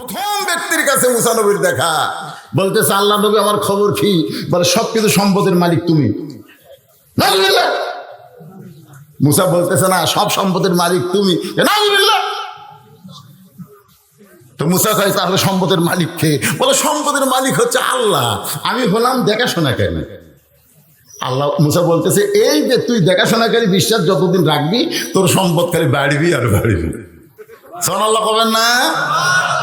প্রথম ব্যক্তির কাছে মুসা নবীর দেখা। বলতেছে, আল্লাহ নবী, আমার খবর কি? বলে, সব কিছু সম্পদের মালিক তুমি। মুসা বলতেছে, না, সব সম্পদের মালিক তুমি। তো মুসা কয়, তাহলে সম্পদের মালিক কে? বলে, সম্পদের মালিক হচ্ছে আল্লাহ। আমি হলাম দেখাশোনা কেন আল্লাহ, মুসা বলতেছে, এই যে তুই দেখাশোনাকারী বিশ্বাস যতদিন রাখবি, তোর সম্পদ খালি বাড়বি আর বাড়বি। সোন আল্লাহ করবেন না?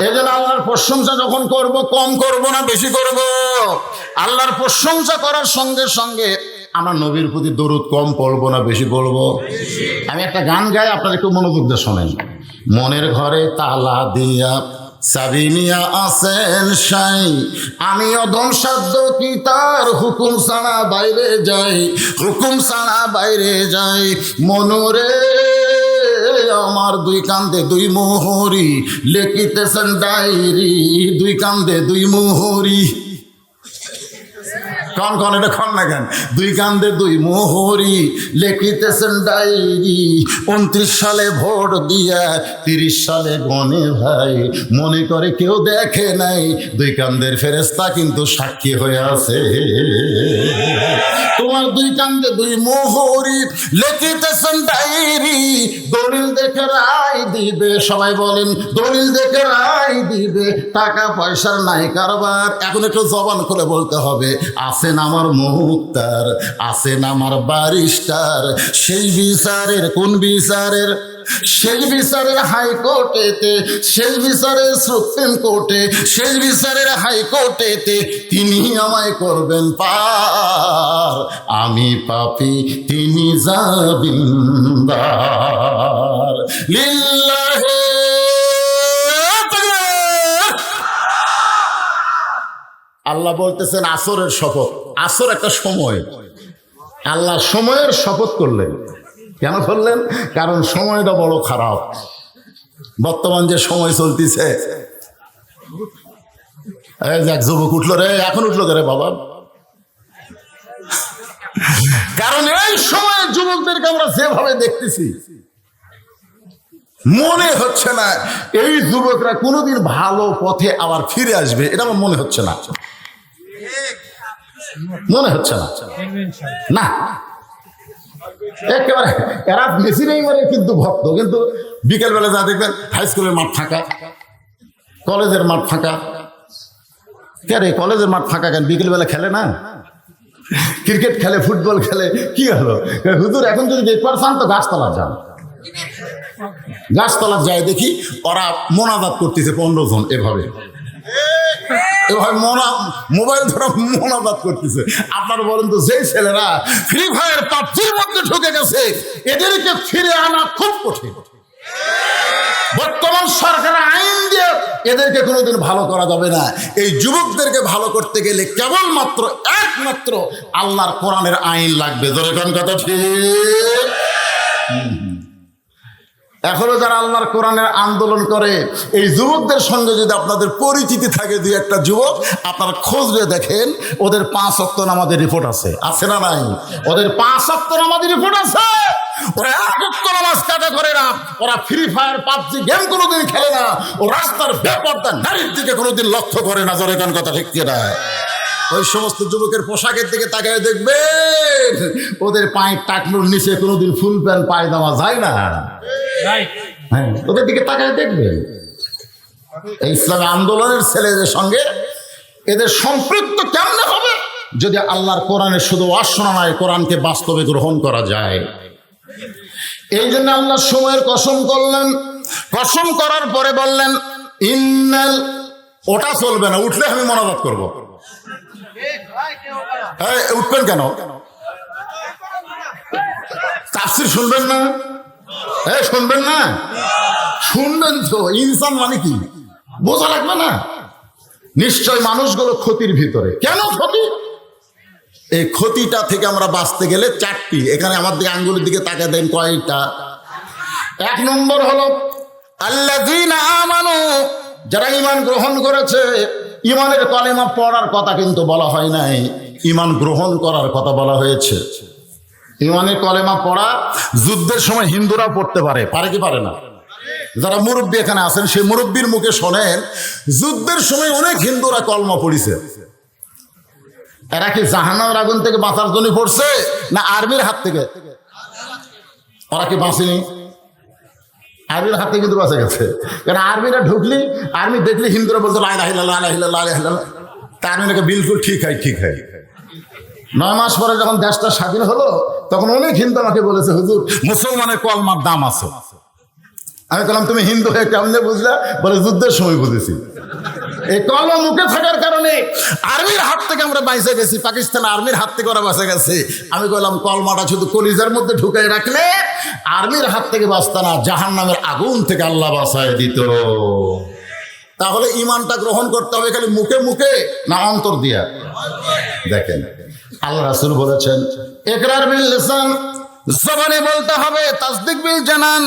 এই জন্য আল্লাহর প্রশংসা যখন করব, কম করব না, বেশি করব? আল্লাহর প্রশংসা করার সঙ্গে সঙ্গে আমরা নবীর প্রতি দরুদ কম পড়ব না, বেশি পড়ব আমি একটা গান গাই, আপনারা একটু মনোযোগ দিয়ে শোনেন। মনের ঘরে তালা দিয়া সাবিনিয়া আসেন সাই। আমি অধম সাধ্য কি তার হুকুম ছাড়া বাইরে যাই, হুকুম ছাড়া বাইরে যাই। মনোরে আমার দুই কান্দে দুই মোহরি লেখিতেছেন ডায়েরি দুই কান্দে দুই মোহরি। কন কন, এটা কন না কেন? দুই কান্দে দুই মোহরি লেখিতেছেন ডায়েরি। উনত্রিশ সালে ভোট দিয়া, তিরিশ সালে গনে ভাই। মনে করে কেউ দেখে নাই, দুই কান্দের ফেরেস্তা কিন্তু সাক্ষী হয়ে আছে। তোমার দুই কান্দে দুই মোহরি লেখিতেছেন ডায়েরি। দলিল দেখে রায় দিবে, সবাই বলেন, দলিল দেখে রায় দিবে। টাকা পয়সার নাই কারবার। এখন একটু জবান খুলে বলতে হবে আছেন আমার মুক্তার আছেন আমার বারিস্টার সেই বিচারের কোন বিচারের? সেই বিচারের হাইকোর্টেতে, সেই বিচারের সুপ্রিম কোর্টে, সেই বিচারের হাইকোর্টেতে তিনি আমায় করবেন পার। আমি পাপি, তিনি যাবিন্দার লিল্লাহে তাকবীর। আল্লাহ বলতেছেন, আসরের শপথ। আসর একটা সময়। আল্লাহ সময়ের শপথ করলেন। কেন করলেন? কারণ সময়টা বড় খারাপ। বর্তমান যে সময় চলতেছে। দেখ, যুবক উঠল রে, এখন উঠল রে বাবা? কারণ এই সময় যুবকদেরকে আমরা যেভাবে দেখতেছি, মনে হচ্ছে না, এই যুবকরা কোনোদিন ভালো পথে আবার ফিরে আসবে, এটা আমার মনে হচ্ছে না। মনে হচ্ছে না। একেবারে এরা মেসি নেইমারের কিন্তু ভক্ত, কিন্তু বিকেলবেলা যা দেখবেন হাই স্কুলের মাঠ ফাঁকা, কলেজের মাঠ ফাঁকা। কে রে, কলেজের মাঠ ফাঁকা কেন? বিকেলবেলা খেলে না? ক্রিকেট খেলে, ফুটবল খেলে, কি হলো? হুজুর, এখন যদি দেখবার চান তো গাছতলা যান। গাছতলা যায় দেখি, ওরা মোনাজাত করতেছে পনেরো জন এভাবে। এভাবে মোনা, মোবাইল ধরে মোনাজাত করতেছে। আপনারা বলেন তো, যেই ছেলেরা ফ্রি ফায়ার পাবজির মধ্যে ঢুকে গেছে, এদেরকে ফিরে আনা খুব কঠিন। বর্তমান সরকার আইন দিয়ে এদেরকে কোনোদিন ভালো করা যাবে না। এই যুবকদেরকে ভালো করতে গেলে কেবলমাত্র একমাত্র আল্লাহর কোরআনের আইন লাগবে। ধরে কথা ঠিক? এখনও যারা আল্লাহর কোরআনের আন্দোলন করে, এই যুবকদের সঙ্গে যদি আপনাদের পরিচিতি থাকে দুই একটা যুবক, আপনারা খোঁজ দিয়ে দেখেন, ওদের পাঁচ অক্ত নামাজের রিপোর্ট আছে। আছে না নাই? ওদের পাঁচ অক্ত নামাজের রিপোর্ট আছে। ওরা এক অক্ত নামাজ কাটা করে না? ওরা ফ্রি ফায়ার পাবজি গেম কোনোদিন খেলে না। ও রাস্তার ব্যাপারটা নারীর দিকে কোনোদিন লক্ষ্য করে না। জোরে কোন কথা ঠিক না ওই সমস্ত যুবকের পোশাকের দিকে তাকায় দেখবেন, ওদের পায়ের টাকলুর নিচে কোনোদিন ফুল প্যান্ট পায়ে দেওয়া যায় না। হ্যাঁ ওদের দিকে তাকায় দেখবেন এই ইসলামী আন্দোলনের ছেলেদের সঙ্গে এদের সম্পৃক্ত কেমনে হবে? যদি আল্লাহর কোরআনের শুধু অশোনা নয়, কোরআনকে বাস্তবে গ্রহণ করা যায়। এই জন্য আল্লাহ সময়ের কসম করলেন। কসম করার পরে বললেন, ইন্নাল ওটা চলবে না, উঠলে আমি মনোবাদ করব। উঠবেন কেন? তাফসির শুনবেন না? হ্যাঁ শুনবেন না? শুনবেন তো, ইনসান মানে কি? বোঝা লাগবে না? নিশ্চয় মানুষগুলো ক্ষতির ভিতরে। কেন ক্ষতি? এই ক্ষতিটা থেকে আমরা বাঁচতে গেলে চারটি। এখানে আমার দিকে আঙ্গুলের দিকে তাকে দেন কয়টা? এক নম্বর হলো আল্লাহ যারা ইমান গ্রহণ করেছে ইমানের কলেমা পড়ার কথা কিন্তু বলা হয় নাই। ইমান গ্রহণ করার কথা বলা হয়েছে। ইমানের কলেমা পড়া যুদ্ধের সময় হিন্দুরা পড়তে পারে। পারে কি পারে না? যারা মুরব্বী এখানে আছেন, সেই মুরব্বীর মুখে শোনেন, যুদ্ধের সময় অনেক হিন্দুরা কলমা পড়িছে। এরা কি জাহান্নামের আগুন থেকে বাঁচার জন্য পড়ছে, না আর্মির হাত থেকে? ওরা কি বাঁচেনি? আর্মির হাত থেকে কিন্তু বাঁচে গেছে। কারণ আর্মিরা ঢুকলি, আর্মি দেখলি হিন্দুরা বলতো লাহিল্লা লাই লাহিল্লা তা আর্মিটাকে বিলকুল ঠিক হয় ঠিক হয়। নয় মাস পরে যখন দেশটা স্বাধীন হলো, তখন অনেক হিন্দু আমাকে বলেছে, হুজুর, মুসলমানের কলমার দাম আছে। আমি বললাম, তুমি হিন্দু হয়ে কেমনে বুঝলা? বলে, যুদ্ধের সময় বুঝেছি। এই কলমা মুখে থাকার কারণে আর্মির হাত থেকে আমরা বাইসে গেছি, পাকিস্তান আর্মির হাত থেকে ওরা বাঁচে গেছে। আমি বললাম, কলমাটা শুধু কলিজার মধ্যে ঢুকাই রাখলে আর্মির হাত থেকে বাঁচতা না জাহান নামের আগুন থেকে আল্লাহ বাঁচায় দিত। তাহলে ইমানটা গ্রহণ করতে হবে খালি মুখে মুখে না অন্তর দিয়া? দেখেন। আল্লাহ রাসুল বলেছেন একরার বিল লিসান, জবানে বলতে হবে, তাসদিক বিল জানান,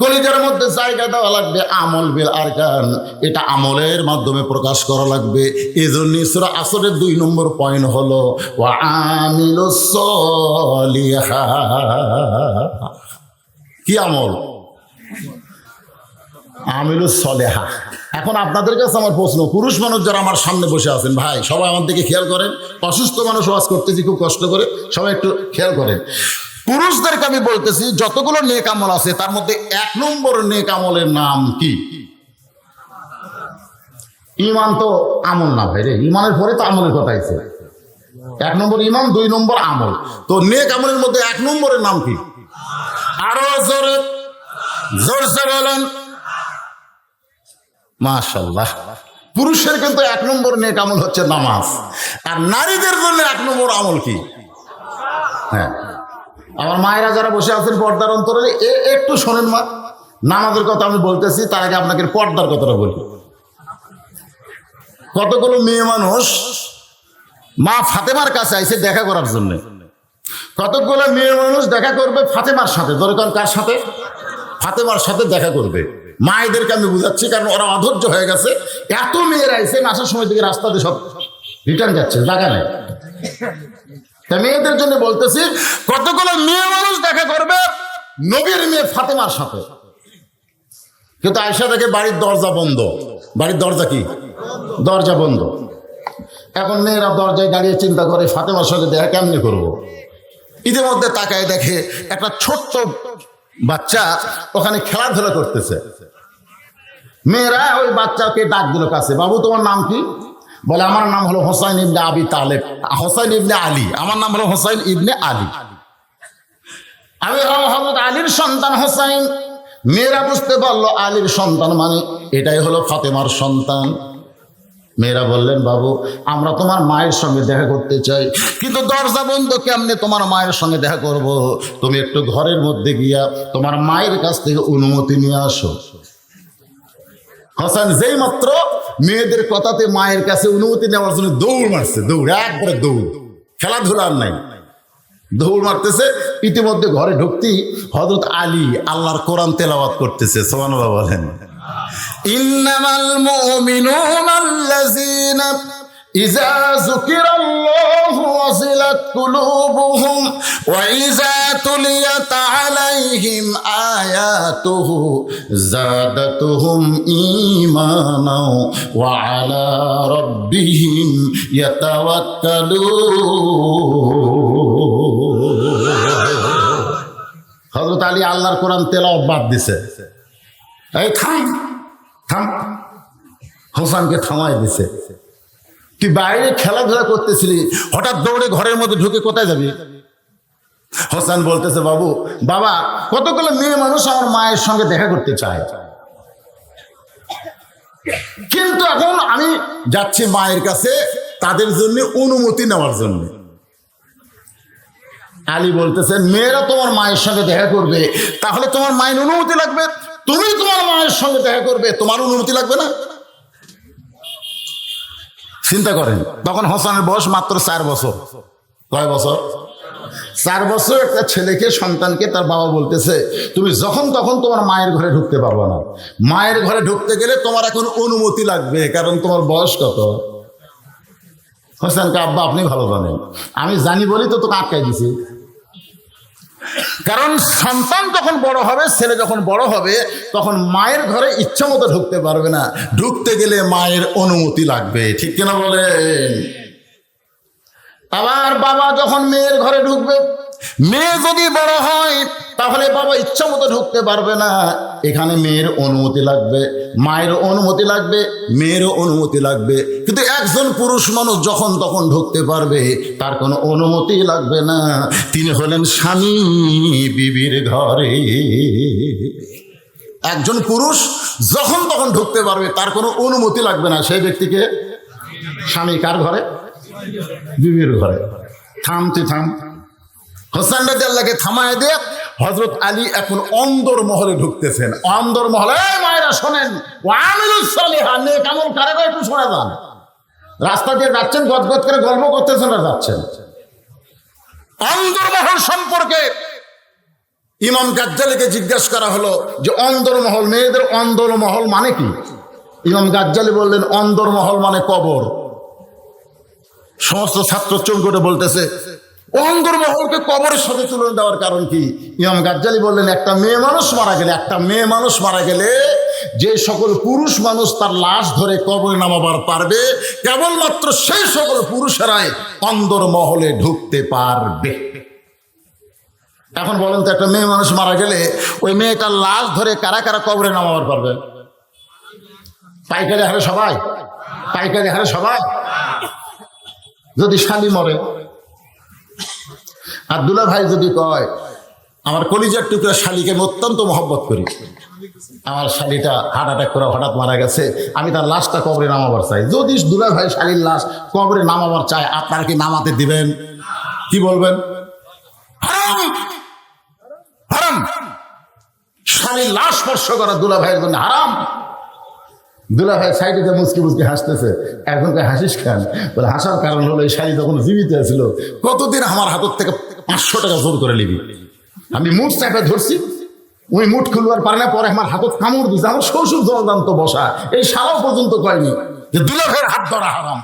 কলিজার মধ্যে জায়গা দেওয়া লাগবে, আমল বিল আরকান। এটা আমলের মাধ্যমে প্রকাশ করা লাগবে। এই জন্য সুরা আসরের দুই নম্বর পয়েন্ট হলো সলিহাত। কি আমল? আমিলুস সলেহা। এখন আপনাদের কাছে আমার প্রশ্ন, পুরুষ মানুষ যারা আমার সামনে বসে আছেন, ভাই, সবাই আমার দিকে খেয়াল করেন। অসুস্থ মানুষ ওয়াজ করতেছি, খুব কষ্ট করে, সবাই একটু খেয়াল করেন। পুরুষদেরকে আমি বলতেছি, যতগুলো নেক আমল আছে, তার মধ্যে এক নম্বর নেক আমলের নাম কি? ইমান তো আমল না, ভাই রে, ইমানের পরে তো আমলের কথা আছে। এক নম্বর ইমান, দুই নম্বর আমল। তো নেক আমলের মধ্যে এক নম্বরের নাম কি? আরও জোরে জোরসে বলেন। মাশাল্লাহ পুরুষের কিন্তু এক নম্বর নেক আমল হচ্ছে নামাজ। আর নারীদের জন্য এক নম্বর আমল কি? হ্যাঁ। আমার মায়েরা যারা বসে আছেন পর্দার অন্তরে, এ- একটু শোনেন মা, নামাজের কথা আমি বলতেছি, তার আগে আপনাকে পর্দার কথাটা বলি। কতগুলো মেয়ে মানুষ মা ফাতেমার কাছে আইসে দেখা করার জন্য। কতগুলো মেয়ে মানুষ দেখা করবে ফাতেমার সাথে? দরকার কার সাথে? ফাতেমার সাথে দেখা করবে। মায়েদেরকে আমি বুঝাচ্ছি, কারণ ওরা অধৈর্য হয়ে গেছে। এত মেয়েরা এসে আসার সময় থেকে রাস্তাতে সব রিটার্ন যাচ্ছে, জায়গা নেই। তা মেয়েদের জন্য বলতেছি, কতগুলো মেয়ে মানুষ দেখা করবে? নবীর মেয়ে ফাতেমার সাথে। কিন্তু আয়সা দেখে বাড়ির দরজা বন্ধ। বাড়ির দরজা কি? দরজা বন্ধ। এখন মেয়েরা দরজায় দাঁড়িয়ে চিন্তা করে, ফাতেমার সঙ্গে দেখা কেমনি করব? ইতিমধ্যে তাকায় দেখে একটা ছোট্ট বাচ্চা ওখানে খেলাধুলা করতেছে। মেয়েরা ওই বাচ্চাকে ডাক দিল কাছে, বাবু, তোমার নাম কি? বলে, আমার নাম হলো হোসাইন ইবনে আবি তালেব। হোসাইন ইবনে আলী। আমার নাম হলো হোসাইন ইবনে আলী। আমি হজরত আলীর সন্তান হোসাইন। মেয়েরা বুঝতে পারল আলীর সন্তান মানে এটাই হলো ফাতেমার সন্তান। মেয়েরা বললেন, বাবু, আমরা তোমার মায়ের সঙ্গে দেখা করতে চাই, কিন্তু দরজা বন্ধ কেমনে তোমার মায়ের সঙ্গে দেখা করব? তুমি একটু ঘরের মধ্যে গিয়া তোমার মায়ের কাছ থেকে অনুমতি নিয়ে আসো। হাসান যেই মাত্র মেয়েদের কথাতে মায়ের কাছে অনুমতি নেওয়ার জন্য দৌড় মারছে, দৌড়, একবারে দৌড়। খেলাধুলা আর নাই। দৌড় মারতেছে, ইতিমধ্যে ঘরে ঢুকতি হজরত আলী আল্লাহর কোরআন তেলাওয়াত করতেছে সোমানুল্লাহ বলেন। ইন্নামাল মুমিনুন إذا ذكر الله وصلت قلوبهم وإذا تليت عليهم آياته زادتهم إيمانا وعلى ربهم يتوكلون হজরত আলী আল্লাহর কোরআন তেলাও বাদ দিছে এই থাম থাম হোসানকে থামাই দিছে তুই বাইরে খেলাধুলা করতেছিলি, হঠাৎ দৌড়ে ঘরের মধ্যে ঢুকে কোথায় যাবি? হোসেন বলতেছে, বাবু, বাবা, কতগুলো মেয়ে মানুষ আমার মায়ের সঙ্গে দেখা করতে চায়? কিন্তু এখন আমি যাচ্ছি মায়ের কাছে তাদের জন্য অনুমতি নেওয়ার জন্য। আলী বলতেছেন মেয়েরা তোমার মায়ের সঙ্গে দেখা করবে, তাহলে তোমার মায়ের অনুমতি লাগবে, তুমি তোমার মায়ের সঙ্গে দেখা করবে, তোমার অনুমতি লাগবে না? চিন্তা করেন, তখন হোসেনের বয়স মাত্র চার বছর। কয় বছর? চার বছর একটা ছেলেকে, সন্তানকে তার বাবা বলতেছে, তুমি যখন তখন তোমার মায়ের ঘরে ঢুকতে পারবে না। মায়ের ঘরে ঢুকতে গেলে তোমার এখন অনুমতি লাগবে, কারণ তোমার বয়স কত? হোসেনকে, আব্বা, আপনি ভালো জানেন। আমি জানি বলি তো তোকে আটকাই দিছি। কারণ সন্তান যখন বড় হবে, ছেলে যখন বড় হবে, তখন মায়ের ঘরে ইচ্ছা মতো ঢুকতে পারবে না। ঢুকতে গেলে মায়ের অনুমতি লাগবে। ঠিক কিনা বলে আবার বাবা যখন মেয়ের ঘরে ঢুকবে মেয়ে যদি বড় হয়, তাহলে বাবা ইচ্ছা মতো ঢুকতে পারবে না। এখানে মেয়ের অনুমতি লাগবে, মায়ের অনুমতি লাগবে, মেয়েরও অনুমতি লাগবে। কিন্তু একজন পুরুষ মানুষ যখন তখন ঢুকতে পারবে, তার কোনো অনুমতি লাগবে না। তিনি হলেন স্বামী বিবির ঘরে। একজন পুরুষ যখন তখন ঢুকতে পারবে, তার কোনো অনুমতি লাগবে না সেই ব্যক্তিকে। স্বামী কার ঘরে? বিবির ঘরে। থাম, তুই থাম। হোসেন রাজি আল্লাহকে থামায় দিয়ে হজরত আলী এখন অন্দর মহলে ঢুকতেছেন। অন্দর মহলে মায়েরা শোনেন একটু শোনা যান। রাস্তা দিয়ে যাচ্ছেন, গদগদ করে গল্প করতেছেন আর যাচ্ছেন। অন্দরমহল সম্পর্কে ইমাম গাজ্জালিকে জিজ্ঞাসা করা হলো যে অন্দরমহল মেয়েদের অন্দরমহল মানে কি? ইমাম গাজ্জালি বললেন অন্দরমহল মানে কবর। সমস্ত ছাত্র চমকটে বলতেছে অন্দরমহলকে কবরের সাথে তুলনা দেওয়ার কারণ কি? ইমাম গাজ্জালি বললেন, একটা মেয়ে মানুষ মারা গেলে, একটা মেয়ে মানুষ মারা গেলে যে সকল পুরুষ মানুষ তার লাশ ধরে কবরে নামাবার পারবে, কেবলমাত্র সেই সকল পুরুষেরাই অন্দরমহলে ঢুকতে পারবে। এখন বলেন তো, একটা মেয়ে মানুষ মারা গেলে ওই মেয়েটার লাশ ধরে কারা কারা কবরে নামাবার পারবে? পাইকারি হারে সবাই? পাইকারি হারে সবাই? যদি শালি মরে আর দুলা ভাই যদি কয়, আমার কলিজার টুকরা শালিকে, আমি অত্যন্ত মহব্বত করি। আমার শালিটা হার্ট অ্যাটাক করে হঠাৎ মারা গেছে। আমি তার লাশটা কবরে নামাবার চাই। যদি দুলা ভাই শালির লাশ কবরে নামাবার চায়, আপনারা কি নামাতে দিবেন? কি বলবেন? হারাম! শালির লাশ স্পর্শ করা দুলা ভাইয়ের জন্য হারাম। দুলা ভাই সাইডে মুসকি মুসকি হাসতেছে এখনকার হাসিস খান বলে, হাসার কারণ হলো এই শাড়ি তখন জীবিত ছিল। কতদিন আমার হাতের থেকে পাঁচশো টাকা জোর করে নিবি। আমি মুঠ চাপে ধরছি। ওই মুঠ খুলবার পারে না, পরে আমার হাতত কামড় দিছে, আমার শ্বশুর জলদান্ত বসা। এই সারাও পর্যন্ত কয়নি যে দুলা ভাইয়ের হাত ধরা হারাম।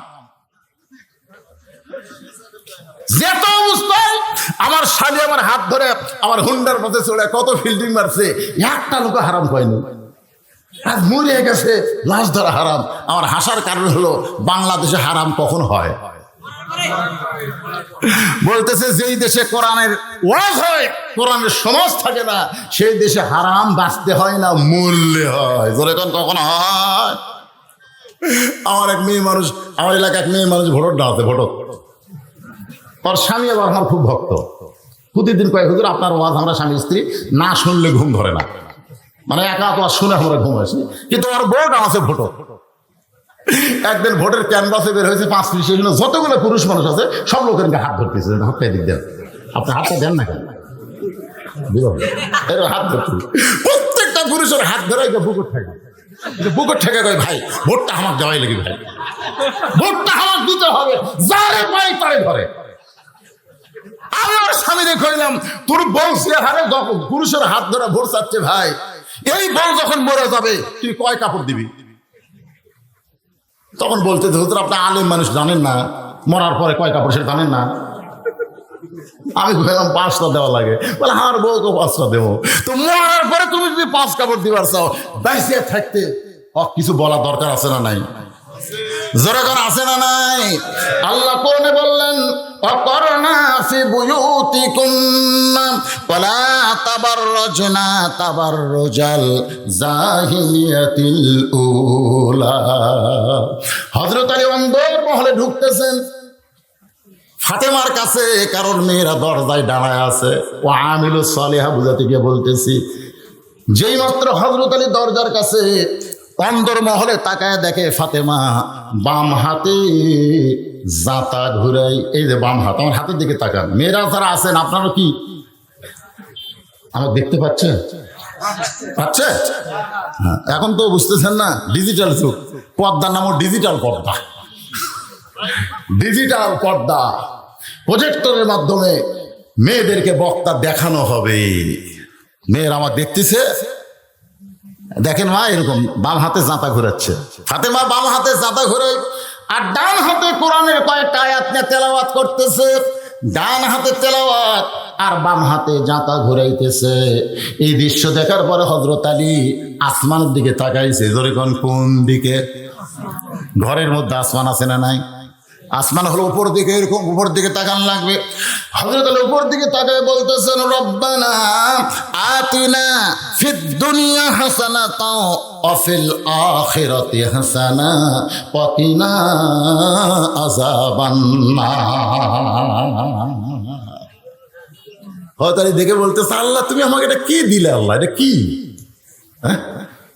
যেত অবস্থায় আমার শালি আমার হাত ধরে আমার হুন্ডার পথে চলে কত ফিল্ডিং মারছে, একটা লোক হারাম পায়নি আজ মরে গেছে, লাশ ধরা হারাম। আমার হাসার কারণ হলো বাংলাদেশে হারাম কখন হয়? বলতেছে, যেই দেশে কোরআনের ওয়াজ হয়, কোরআনের সমাজ থাকে না, সেই দেশে হারাম বাঁচতে হয় না মূল্যে হয়। জোরে কোন, কখন হয়? আমার এক মেয়ে মানুষ, আমার এলাকায় এক মেয়ে মানুষ ভোটর ডালতে ভোটর ওর স্বামী আবার আমার খুব ভক্ত। প্রতিদিন কয়েক হুজুর, আপনার ওয়াজ, আমরা স্বামী, স্ত্রী না শুনলে ঘুম ধরে না। মানে একা তো আর শুনে আমরা ঘুম আসি কিন্তু ওর ভোট আছে ভোট একদিন ভোটের ক্যানভাসে বের হয়েছে পাঁচ মিনিট যতগুলো পুরুষ মানুষ আছে, সব লোকের হাত ধরতেছে। হাতটা এদিক দেন। আপনি হাতটা দেন না কেন? হাত ধরতে প্রত্যেকটা পুরুষের হাত ধরে বুকুর থাকে বুকুর থেকে কয়, ভাই, ভোটটা আমার দেওয়াই লাগে ভাই। ভোটটা আমার দিতে হবে। যারে পাই তারে ধরে। আমি আমার স্বামীরে কইলাম, তোর বউ হারে পুরুষের হাত ধরে ভোর চাচ্ছে ভাই, এই বউ যখন মরে যাবে, তুই কয় কাপড় দিবি? তখন বলতে হুজুর আপনি আলেম মানুষ জানেন না, মরার পরে কয় কাপড় সেটা জানেন না? আমি বললাম, পাঁচটা দেওয়া লাগে। বলে হার বউকে পাঁচটা দেবো। তো মরার পরে তুমি যদি পাঁচ কাপড় দিবার চাও বেঁচে থাকতে কিছু বলা দরকার আছে না নাই? জোরে আছে না নাই? আল্লাহ কোরনে বললেন অকরনা ফি বুয়ুতিকুন্না ওয়ালা তাবাররাজনা তাবাররুজাল জাহিলিয়াতিল উলা হযরত আলী অন্দর মহলে ঢুকতেছেন। ফাতেমার কাছে কারণ মেয়েরা দরজায় দাঁড়ায় আছে। ও আমিলু সালেহা বুঝাতে গিয়ে বলতেছি যেই মাত্র হজরত আলী দরজার কাছে অন্দর মহলে তাকায় দেখে ফাতেমা বাম হাতে জাতা ঘুরাই। এই যে বাম হাত আমার হাতের দিকে তাকান। মেয়েরা যারা আছেন আপনারা কি? আমার দেখতে পাচ্ছেন? পাচ্ছে হ্যাঁ, এখন তো বুঝতেছেন না ডিজিটাল যুগ। পর্দার নামও ডিজিটাল পর্দা। ডিজিটাল পর্দা। প্রজেক্টরের মাধ্যমে মেয়েদেরকে বক্তা দেখানো হবে। মেয়ের আমার দেখতেছে। দেখেন মা, এরকম বাম হাতে জাঁতা ঘুরাচ্ছে। হাতে মা বাম হাতে জাঁতা ঘুরে আর ডান হাতে কোরআনের কয়েকটা আয়াত নিয়ে তেলাওয়াত করতেছে। ডান হাতে তেলাওয়াত, আর বাম হাতে জাঁতা ঘুরাইতেছে। এই দৃশ্য দেখার পরে হজরত আলী আসমানের দিকে তাকাইছে। যেরকম কোন দিকে? ঘরের মধ্যে আসমান আছে না নাই? আসমান হলো উপর দিকে, এরকম উপর দিকে তাকান লাগবে। হজরত আলী উপর দিকে তাকায় বলতেছেন, রব্বানা আতিনা ফিদ দুনিয়া হাসানা তাও অফিল আখিরাতি হাসানা পকিনা আযাবান্না আলী দেখে বলতেছে, আল্লাহ, তুমি আমাকে এটা কি দিলে আল্লাহ? এটা কি? হ্যাঁ?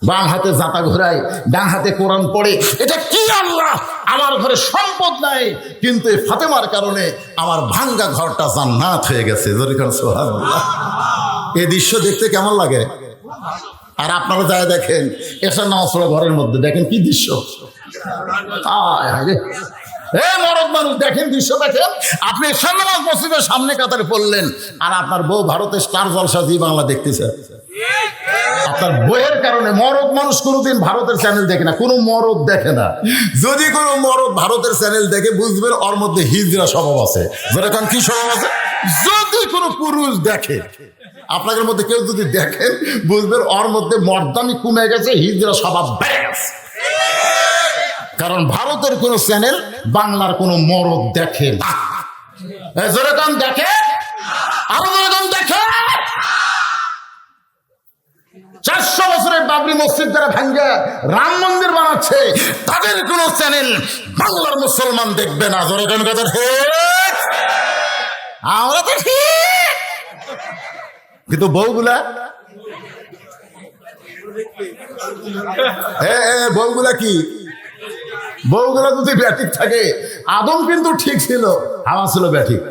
বাম হাতে জাতা ঘোরায় ডান হাতে কোরআন পড়ে। এটা কি আল্লাহ? আমার ঘরে সম্পদ নাই, কিন্তু এই ফাতেমার কারণে আমার ভাঙ্গা ঘরটা জান্নাত হয়ে গেছে। এই দৃশ্য দেখতে কেমন লাগে? আর আপনারা যায় দেখেন এসে নামাজ ঘরের মধ্যে দেখেন কি দৃশ্য? হায় রে। এ মরদ মানুষ, দেখেন দৃশ্য, দেখেন। আপনি এসে মসজিদের সামনে কাতারে পড়লেন, আর আপনার বউ ভারতের স্টার জলসা জি বাংলা দেখতেছে। আপনার বইয়ের কারণে মরদ মানুষ কোনোদিন ভারতের চ্যানেল দেখে না, কোনো মরদ দেখে না। যদি কোনো মরদ ভারতের চ্যানেল দেখে বুঝবেন ওর মধ্যে হিজরা স্বভাব আছে। যেরকম কি স্বভাব আছে? যদি কোনো পুরুষ দেখে, আপনাদের মধ্যে কেউ যদি দেখেন বুঝবেন ওর মধ্যে মর্দামি কমে গেছে হিজরা স্বভাব ব্যাস কারণ ভারতের কোনো চ্যানেল বাংলার কোনো মরদ দেখে না। যেরকম দেখে? আরও যেরকম দেখে? চারশো বছরের বাবরি মসজিদ যারা ভাঙ্গে, রাম মন্দির বানাচ্ছে, তাদের কোন চ্যানেল বাংলার মুসলমান দেখবে না। জোরে কোন, কথা? আমরা তো ঠিক। কিন্তু বউগুলা? বউগুলা কি? বউগুলা যদি ব্যাটিক থাকে, আদম কিন্তু ঠিক ছিল, হাওয়া ছিল ব্যাঠিক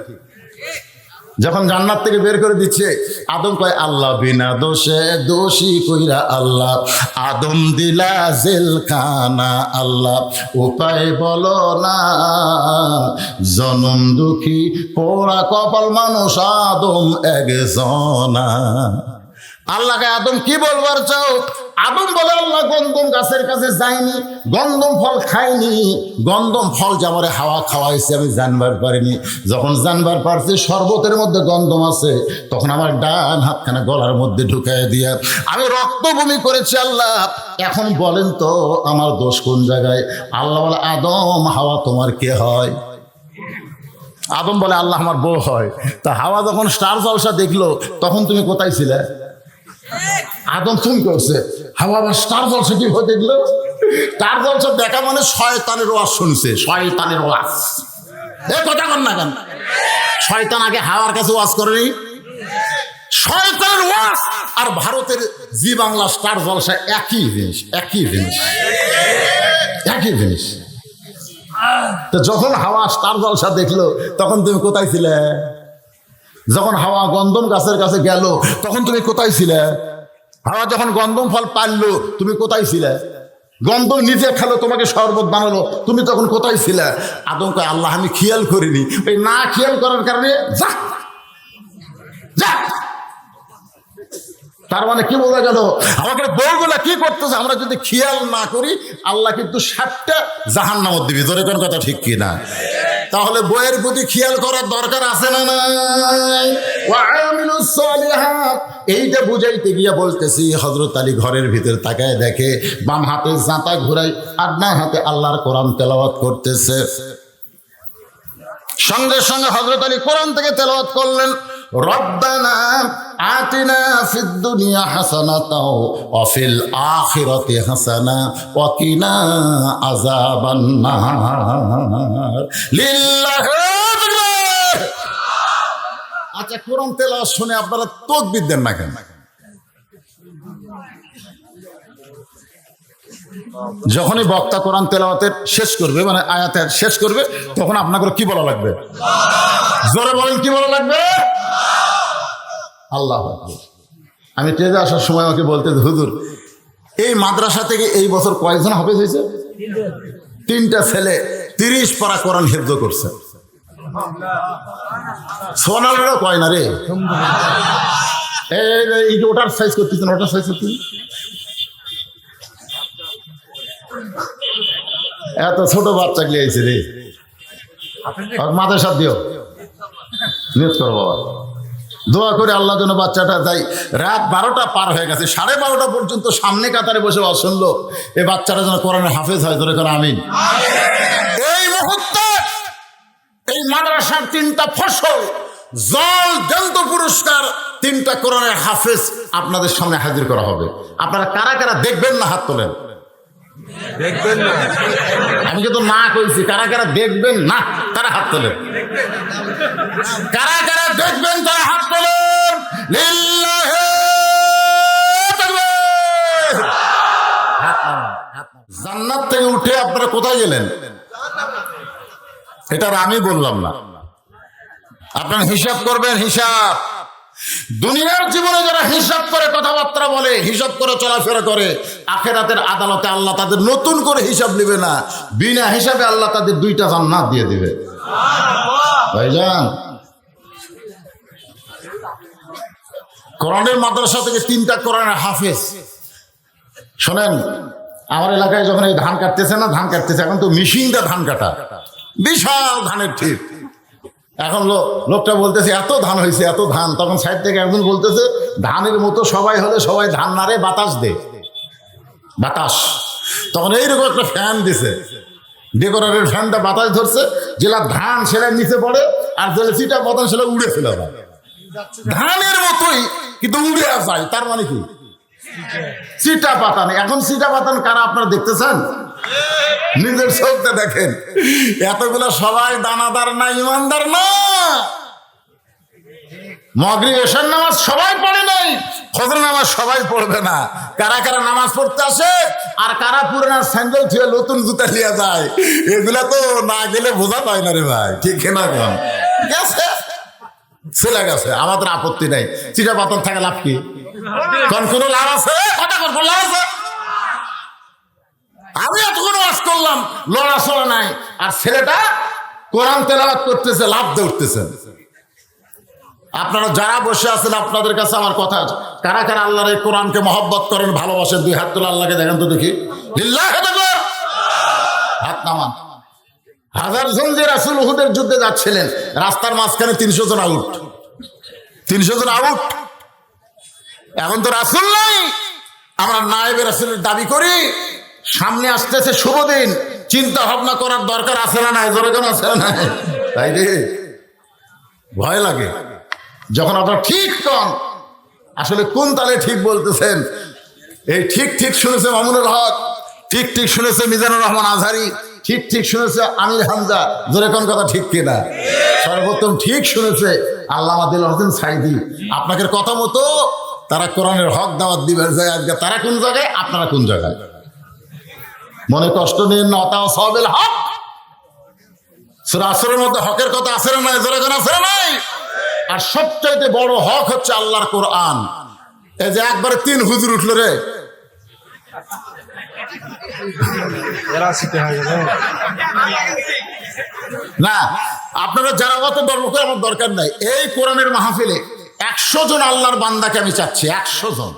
যখন জান্নাত থেকে বের করে দিচ্ছে, আদম কয়, আল্লাহ বিনা দোষে দোষী কইরা আল্লাহ। আদম দিলা জেলখানা আল্লাহ। উপায় বলো না, জনম দুঃখী পোড়া কপাল মানুষ আদম একজনা। আল্লাহকে আদম কি বলবার চাও? আদম বলে, আল্লাহ গন্ধম গাছের কাছে যায়নি গন্ধম ফল খাইনি গন্ধম ফল যে আমার হাওয়া খাওয়াইছে, আমি জানবার পারিনি। যখন জানবার পারছি, শরবতের মধ্যে গন্ধম আছে, তখন আমার ডান হাতখানা গলার মধ্যে ঢুকাই দিয়া, আমি রক্ত বমি করেছি আল্লাহ। এখন বলেন তো, আমার দোষ কোন জায়গায়? আল্লাহ বলে, আদম, হাওয়া তোমার কে হয়? আদম বলে, আল্লাহ আমার বউ হয়। তা হাওয়া যখন স্টার জলসা দেখল, তখন তুমি কোথায় ছিলে? আদম ফোন করছে। হাওয়া স্টার জলসা কি হয়ে দেখল? স্টার জলসা দেখা মানে শয়তানের ওয়াজ শুনছে, শয়তানের ওয়াজ। এ কথা কর না কেন? শয়তান আগে হাওয়ার কাছে ওয়াজ করেনি শয়তানের ওয়াজ! আর ভারতের জি বাংলা স্টার জলসা একই জিনিস একই জিনিস। একই জিনিস। তো যখন হাওয়া স্টার জলসা দেখল, তখন তুমি কোথায় ছিলে? যখন হাওয়া গন্ধম গাছের কাছে গেল, তখন তুমি কোথায় ছিলে? হাওয়া যখন গন্ধম ফল পারল, তুমি কোথায় ছিলে? গন্ধম নিজে খেলো, তোমাকে শরবত বানালো, তুমি তখন কোথায় ছিলে? আদমকে আল্লাহ, আমি খেয়াল করিনি। ওই না খেয়াল করার কারণে যা যা। তার মানে কি বোঝা গেল? আমাকে বউগুলা কি করতেছে? আমরা যদি খেয়াল না করি, আল্লাহ কিন্তু সাতটা জাহান নামত দিবি। তোর কোন কথা ঠিক কি না তাহলে বইয়ের প্রতি খেয়াল করার দরকার আছে না নাই। এইটা বুঝাইতে গিয়ে বলতেছি হজরত আলী ঘরের ভিতর তাকায় দেখে বাম হাতে জাঁতা ঘুরাই আর ডান হাতে আল্লাহর কোরআন তেলাওয়াত করতেছে। সঙ্গে সঙ্গে হজরত আলী কোরআন থেকে তেলাওয়াত করলেন, রব্বানা আতিনা ফিদ দুনিয়া হাসানাতাও ওয়া ফিল আখিরাতি হাসানা ওয়া কিনা আযাবান নার আচ্ছা কোরআন তেলাওয়াত শুনে আপনারা তকবীর দেন না কেন? যখনই বক্তা কোরআন তেলাওয়াতের শেষ করবে মানে আয়াতের শেষ করবে, তখন আপনাকে কি বলা লাগবে? জোরে বলেন, কি বলা লাগবে? আল্লাহ আমি ট্রেনে আসার সময় আমাকে বলতে হুজুর, এই মাদ্রাসা থেকে এই বছর কয়েকজন হাফেজ হয়েছে? তিনটা ছেলে। তিরিশ পারা কোরআন হেফজ করছে। সোনালেরও কয় না রে? এই যে ওটার সাইজ করতেছেন, ওটার সাইজ করতেছেন। এত ছোট বাচ্চা গিয়ে আইছে রে? মাথায় সাথ দিও। নিয়ত করো বাবা। দোয়া করে আল্লাহ যেন বাচ্চাটা যাই। রাত বারোটা পার হয়ে গেছে, সাড়ে বারোটা পর্যন্ত সামনে কাতারে বসে বাস শুনলো এই বাচ্চাটা যেন কোরআনের হাফেজ হয়, ধরে করে, আমিন। এই মাদ্রাসার তিনটা ফসল জল জন্ত পুরস্কার তিনটা কোরআনের হাফেজ আপনাদের সামনে হাজির করা হবে। আপনারা কারা কারা দেখবেন না হাত তোলেন? দেখবেন না। আমি কিন্তু না কইছি কারা কারা দেখবেন না তারা হাত তোলেন। কারা কারা দেখবেন তারা হাত তোলেন। জান্নাত থেকে উঠে আপনারা কোথায় গেলেন? এটা আমি বললাম না। আপনার হিসাব করবেন, হিসাব। দুনিয়ার জীবনে যারা হিসাব করে, কথাবার্তা বলে, হিসাব করে চলাফেরা করে, আখেরাতের আদালতে আল্লাহ তাদের নতুন করে হিসাব নেবে না। বিনা হিসাবে আল্লাহ তাদের দুইটা জান্নাত দিয়ে দিবে। ভাইজান, কোরআনের মাদ্রাসা থেকে তিনটা কোরআনের হাফেজ। শোনেন, আমার এলাকায় যখন এই ধান কাটতেছে না, ধান কাটতেছে, এখন তো মেশিনটা ধান কাটা। বিশাল ধানের ঠিক এখন লোক লোকটা বলতেছে, এত ধান হয়েছে এত ধান। তখন সাইড থেকে একজন বলতেছে, ধানের মতো সবাই হলে সবাই ধান নাড়ে, বাতাস দে। বাতাস। তখন এইরকম একটা ফ্যান দিছে। ডেকোরেটের ফ্যানটা বাতাস ধরছে যেটা ধান সেটা নিচে পড়ে, আর চিটা বাতাস সেটা উড়ে ফেলে ধানের মতোই, কিন্তু উড়ে যায়, তার মানে কি? চিটা পাতান। এখন চিটা পাতান কারা আপনারা দেখতেছেন? নিজের চোখতে দেখেন। এতগুলো সবাই দানাদার না, ইমানদার না। মগরি নামাজ সবাই পড়ে নাই ফজর নামাজ সবাই পড়বে না। কারা কারা নামাজ পড়তে আসে, আর কারা পুরানা স্যান্ডেল থুয়ে নতুন জুতা নিয়ে যায়, এগুলা তো না গেলে বোঝা পায় না রে ভাই, ঠিক না গেছে, চলে গেছে, আমাদের আপত্তি নাই। চিটা পাতন থাকে লাভ কি? কোন কোনো লাভ আছে? কথা কর লাভ আছে আমি করলাম লড়াচড়া নাই। আর ছেলেটা কোরআন তেলাওয়াত করতেছে লাভ উঠতেছেন আপনারা যারা বসে আছেন, আপনাদের কাছে আমার কথা কারা কারা আল্লাহর এই কোরআনকে মহব্বত করেন, ভালোবাসেন, দুই হাত তোলা আল্লাহকে দেখেন তো দেখি। হাত নামান। হাজার জন যে রাসুল যুদ্ধে যাচ্ছিলেন, রাস্তার মাঝখানে তিনশো জন আউট। তিনশো জন আউট। এখন তো রাসুল নাই। আমরা নায়েবের রাসুলের দাবি করি সামনে আসতেছে শুভ দিন। চিন্তা ভাবনা করার দরকার আছে না নাই? জোরে কেন আছে না তাই রে ভয় লাগে। যখন আপনারা ঠিক কন আসলে কোন তালে ঠিক বলতেছেন? এই ঠিক ঠিক শুনেছে মামুনুল হক, ঠিক ঠিক শুনেছে মিজানুর রহমান আজহারি, ঠিক ঠিক শুনেছে আমির হামজা। জোরে কোন কথা ঠিক কিনা? সর্বোত্তম ঠিক শুনেছে আল্লাহ দিল হোসেন সাইদি আপনাকে কথা মতো তারা কোরআনের হক দাওয়াত দিবে যায় আজকে তারা কোন জায়গায়, আপনারা কোন জায়গায়? মনে কষ্ট নিন না তাও সবেল হক। সুরা আসরের মধ্যে হকের কথা আছে না নাই? জোরে কোন আছে নাই? আর সবচাইতে বড় হক হচ্ছে আল্লাহর কোরআন। এই যে একবারে তিন হুজুর উঠল রে। হয় না আপনারা যারা অত করে আমার দরকার নাই। এই কোরআনের মাহফিলে একশো জন আল্লাহর বান্দাকে আমি চাচ্ছি একশো জন।